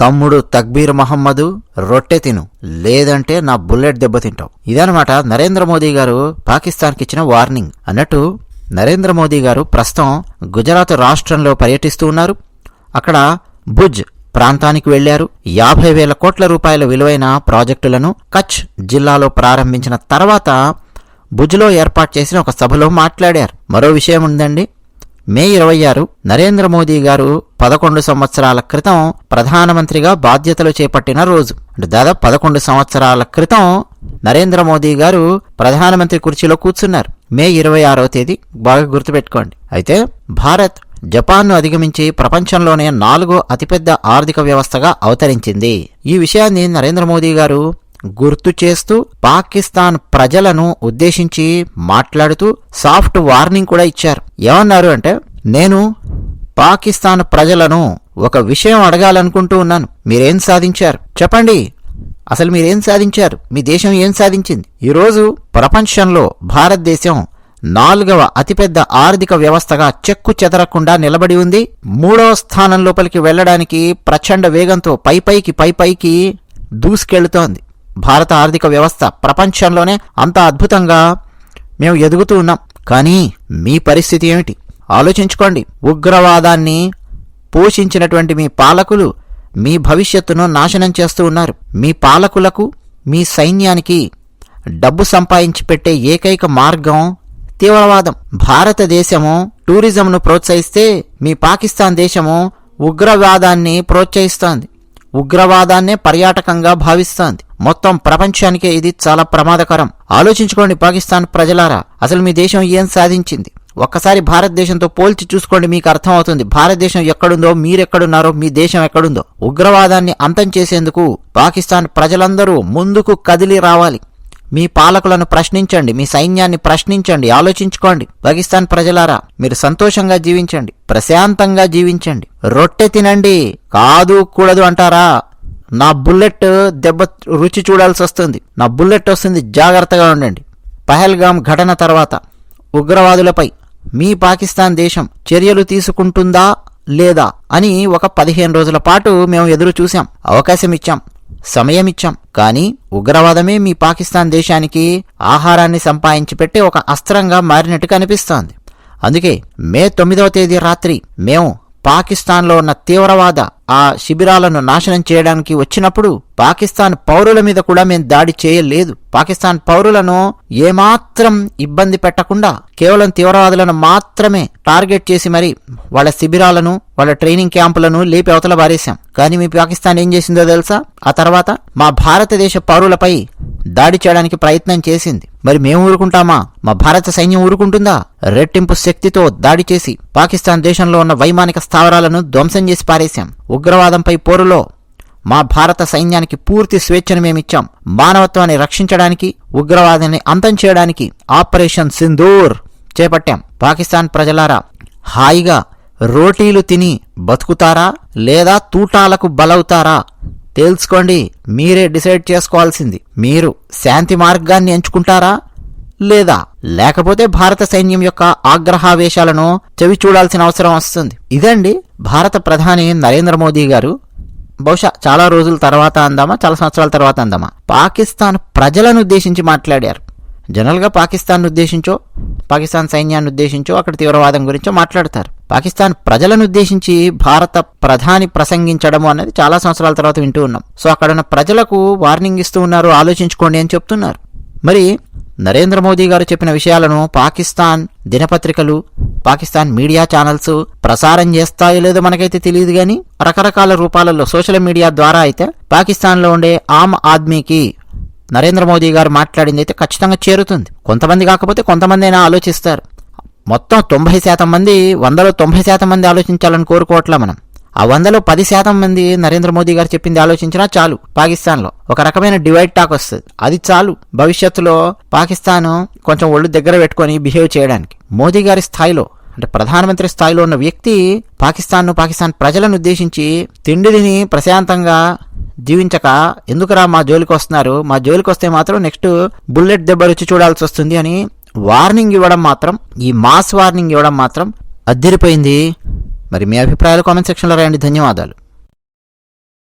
తమ్ముడు తక్బీర్ మహమ్మదు రొట్టె తిను లేదంటే నా బుల్లెట్ దెబ్బతింటావు ఇదనమాట నరేంద్ర మోదీ గారు పాకిస్తాన్కి ఇచ్చిన వార్నింగ్. అన్నట్టు నరేంద్ర మోదీ గారు ప్రస్తుతం గుజరాత్ రాష్ట్రంలో పర్యటిస్తూ ఉన్నారు. అక్కడ భుజ్ ప్రాంతానికి వెళ్ళారు యాభై వేల కోట్ల రూపాయల విలువైన ప్రాజెక్టులను కచ్ జిల్లాలో ప్రారంభించిన తర్వాత భుజ్లో ఏర్పాటు చేసిన ఒక సభలో మాట్లాడారు. మరో విషయం ఉందండి. మే ఇరవై ఆరు నరేంద్ర మోదీ గారు పదకొండు సంవత్సరాల క్రితం ప్రధానమంత్రిగా బాధ్యతలు చేపట్టిన రోజు. అంటే దాదాపు పదకొండు సంవత్సరాల క్రితం నరేంద్ర మోదీ గారు ప్రధానమంత్రి కుర్చీలో కూర్చున్నారు. మే ఇరవై ఆరో తేదీ. బాగా గుర్తుపెట్టుకోండి. అయితే భారత్ జపాన్ను అధిగమించి ప్రపంచంలోనే నాలుగో అతిపెద్ద ఆర్థిక వ్యవస్థగా అవతరించింది. ఈ విషయాన్ని నరేంద్ర మోదీ గారు గుర్తు చేస్తూ పాకిస్తాన్ ప్రజలను ఉద్దేశించి మాట్లాడుతూ సాఫ్ట్ వార్నింగ్ కూడా ఇచ్చారు. ఏమన్నారు అంటే నేను పాకిస్తాన్ ప్రజలను ఒక విషయం అడగాలనుకుంటూ ఉన్నాను. మీరేం సాధించారు? చెప్పండి. అసలు మీరేం సాధించారు? మీ దేశం ఏం సాధించింది? ఈరోజు ప్రపంచంలో భారతదేశం నాలుగవ అతిపెద్ద ఆర్థిక వ్యవస్థగా చెక్కు చెదరకుండా నిలబడి ఉంది. మూడవ స్థానం లోపలికి వెళ్ళడానికి ప్రచండ వేగంతో పై పైకి పై పైకి దూసుకెళ్తోంది. భారత ఆర్థిక వ్యవస్థ ప్రపంచంలోనే అంత అద్భుతంగా మేము ఎదుగుతూ ఉన్నాం. కానీ మీ పరిస్థితి ఏమిటి? ఆలోచించుకోండి. ఉగ్రవాదాన్ని పోషించినటువంటి మీ పాలకులు మీ భవిష్యత్తును నాశనం చేస్తూ ఉన్నారు. మీ పాలకులకు మీ సైన్యానికి డబ్బు సంపాదించి పెట్టే ఏకైక మార్గం తీవ్రవాదం. భారతదేశము టూరిజంను ప్రోత్సహిస్తే మీ పాకిస్తాన్ దేశము ఉగ్రవాదాన్ని ప్రోత్సహిస్తోంది. ఉగ్రవాదాన్నే పర్యాటకంగా భావిస్తోంది. మొత్తం ప్రపంచానికే ఇది చాలా ప్రమాదకరం. ఆలోచించుకోండి పాకిస్తాన్ ప్రజలారా. అసలు మీ దేశం ఏం సాధించింది? ఒక్కసారి భారతదేశంతో పోల్చి చూసుకోండి మీకు అర్థమవుతుంది. భారతదేశం ఎక్కడుందో మీరెక్కడున్నారో మీ దేశం ఎక్కడుందో. ఉగ్రవాదాన్ని అంతం చేసేందుకు పాకిస్తాన్ ప్రజలందరూ ముందుకు కదిలి రావాలి. మీ పాలకులను ప్రశ్నించండి మీ సైన్యాన్ని ప్రశ్నించండి ఆలోచించుకోండి. పాకిస్తాన్ ప్రజలారా మీరు సంతోషంగా జీవించండి ప్రశాంతంగా జీవించండి. రొట్టె తినండి కాదు కూడదు అంటారా? నా బుల్లెట్ దెబ్బ రుచి చూడాల్సి వస్తుంది. నా బుల్లెట్ వస్తుంది జాగ్రత్తగా ఉండండి. పహల్గామ్ ఘటన తర్వాత ఉగ్రవాదులపై మీ పాకిస్తాన్ దేశం చర్యలు తీసుకుంటుందా లేదా అని ఒక పదిహేను రోజుల పాటు మేము ఎదురు చూశాం. అవకాశం ఇచ్చాం. సమయం ఇచ్చాం. కానీ ఉగ్రవాదమే మీ పాకిస్తాన్ దేశానికి ఆహారాన్ని సంపాదించి పెట్టే ఒక అస్త్రంగా మారినట్టు కనిపిస్తోంది. అందుకే మే తొమ్మిదవ తేదీ రాత్రి మేము పాకిస్తాన్లో ఉన్న తీవ్రవాద ఆ శిబిరాలను నాశనం చేయడానికి వచ్చినప్పుడు పాకిస్తాన్ పౌరుల మీద కూడా మేము దాడి చేయలేదు. పాకిస్తాన్ పౌరులను ఏమాత్రం ఇబ్బంది పెట్టకుండా కేవలం తీవ్రవాదులను మాత్రమే టార్గెట్ చేసి మరి వాళ్ళ శిబిరాలను వాళ్ళ ట్రైనింగ్ క్యాంపులను లేపి అవతల బారేశాం కానీ మీ పాకిస్తాన్ ఏం చేసిందో తెలుసా? ఆ తర్వాత మా భారతదేశ పౌరులపై దాడి చేయడానికి ప్రయత్నం చేసింది. మరి మేము ఊరుకుంటామా? మా భారత సైన్యం ఊరుకుంటుందా? రెట్టింపు శక్తితో దాడి చేసి పాకిస్తాన్ దేశంలో ఉన్న వైమానిక స్థావరాలను ధ్వంసం చేసి పారేశాం. ఉగ్రవాదంపై పోరులో మా భారత సైన్యానికి పూర్తి స్వేచ్ఛను మేమిచ్చాం. మానవత్వాన్ని రక్షించడానికి ఉగ్రవాదాన్ని అంతం చేయడానికి ఆపరేషన్ సింధూర్ చేపట్టాం. పాకిస్తాన్ ప్రజలారా హాయిగా రోటీలు తిని బతుకుతారా? లేదా తూటాలకు బలవుతారా? తేల్చుకోండి. మీరే డిసైడ్ చేసుకోవాల్సింది. మీరు శాంతి మార్గాన్ని ఎంచుకుంటారా? లేదా? లేకపోతే భారత సైన్యం యొక్క ఆగ్రహావేశాలను చెవి చూడాల్సిన అవసరం వస్తుంది. ఇదండి భారత ప్రధాని నరేంద్ర మోదీ గారు. బహుశా చాలా రోజుల తర్వాత అందామా చాలా సంవత్సరాల తర్వాత అందామా? పాకిస్తాన్ ప్రజలను ఉద్దేశించి మాట్లాడారు. జనరల్గా పాకిస్తాన్ ఉద్దేశించో పాకిస్తాన్ సైన్యాన్ని ఉద్దేశించో అక్కడ తీవ్రవాదం గురించో మాట్లాడతారు. పాకిస్తాన్ ప్రజలను ఉద్దేశించి భారత ప్రధాని ప్రసంగించడము అనేది చాలా సంవత్సరాల తర్వాత వింటూ ఉన్నాం. సో అక్కడ ఉన్న ప్రజలకు వార్నింగ్ ఇస్తూ ఉన్నారు ఆలోచించుకోండి అని చెప్తున్నారు. మరి నరేంద్ర మోదీ గారు చెప్పిన విషయాలను పాకిస్తాన్ దినపత్రికలు పాకిస్తాన్ మీడియా ఛానల్స్ ప్రసారం చేస్తాయో లేదో మనకైతే తెలియదు కానీ రకరకాల రూపాలలో సోషల్ మీడియా ద్వారా అయితే పాకిస్తాన్లో ఉండే ఆమ్ ఆద్మీకి నరేంద్ర మోదీ గారు మాట్లాడింది అయితే ఖచ్చితంగా చేరుతుంది. కొంతమంది కాకపోతే కొంతమంది అయినా ఆలోచిస్తారు. మొత్తం తొంభై శాతం మంది వందలో తొంభై శాతం మంది ఆలోచించాలని కోరుకోవట్లా మనం. ఆ వందలో పది శాతం మంది నరేంద్ర మోదీ గారు చెప్పింది ఆలోచించినా చాలు పాకిస్తాన్లో. ఒక రకమైన డివైడ్ టాక్ వస్తుంది. అది చాలు భవిష్యత్తులో పాకిస్తాన్ కొంచెం ఒళ్ళు దగ్గర పెట్టుకొని బిహేవ్ చేయడానికి. మోదీ గారి స్థాయిలో అంటే ప్రధానమంత్రి స్థాయిలో ఉన్న వ్యక్తి పాకిస్తాన్ను పాకిస్తాన్ ప్రజలను ఉద్దేశించి తిండి తిని ప్రశాంతంగా జీవించక. ఎందుకురా మా జోలికి వస్తున్నారు? మా జోలికి వస్తే మాత్రం నెక్స్ట్ బుల్లెట్ దెబ్బ రుచి చూడాల్సి వస్తుంది అని వార్నింగ్ ఇవ్వడం మాత్రం ఈ మాస్ వార్నింగ్ ఇవ్వడం మాత్రం అద్దరిపోయింది. మరి మీ అభిప్రాయాలు కామెంట్ సెక్షన్లో రాయండి. ధన్యవాదాలు.